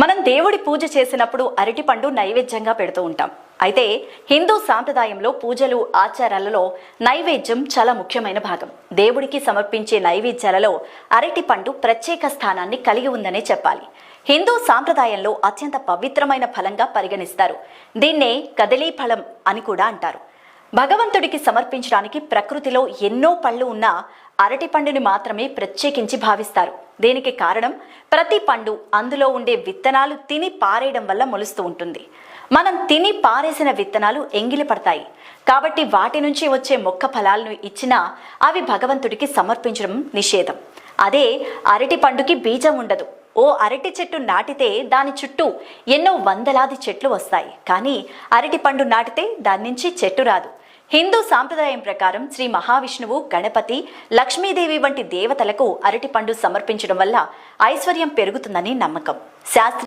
మనం దేవుడి పూజ చేసినప్పుడు అరటిపండు నైవేద్యంగా పెడుతూ ఉంటాం. అయితే హిందూ సాంప్రదాయంలో పూజలు ఆచారాలలో నైవేద్యం చాలా ముఖ్యమైన భాగం. దేవుడికి సమర్పించే నైవేద్యాలలో అరటిపండు ప్రత్యేక స్థానాన్ని కలిగి ఉందనే చెప్పాలి. హిందూ సాంప్రదాయంలో అత్యంత పవిత్రమైన ఫలంగా పరిగణిస్తారు. దీన్నే కదలీ ఫలం అని కూడా అంటారు. భగవంతుడికి సమర్పించడానికి ప్రకృతిలో ఎన్నో పళ్ళు ఉన్నా అరటి పండుని మాత్రమే ప్రత్యేకించి భావిస్తారు. దీనికి కారణం? ప్రతి పండు అందులో ఉండే విత్తనాలు తిని పారేయడం వల్ల మొలుస్తూ ఉంటుంది. మనం తిని పారేసిన విత్తనాలు ఎంగిలి పడతాయి. కాబట్టి వాటి నుంచి వచ్చే మొక్క ఫలాలను ఇచ్చినా అవి భగవంతుడికి సమర్పించడం నిషేధం. అదే అరటి పండుకి బీజం ఉండదు. ఓ అరటి చెట్టు నాటితే దాని చుట్టూ ఎన్నో వందలాది చెట్లు వస్తాయి. కానీ అరటి పండు నాటితే దాని నుంచి చెట్టు రాదు. హిందూ సాంప్రదాయం ప్రకారం శ్రీ మహావిష్ణువు గణపతి లక్ష్మీదేవి వంటి దేవతలకు అరటిపండు సమర్పించడం వల్ల ఐశ్వర్యం పెరుగుతుందని నమ్మకం. శాస్త్ర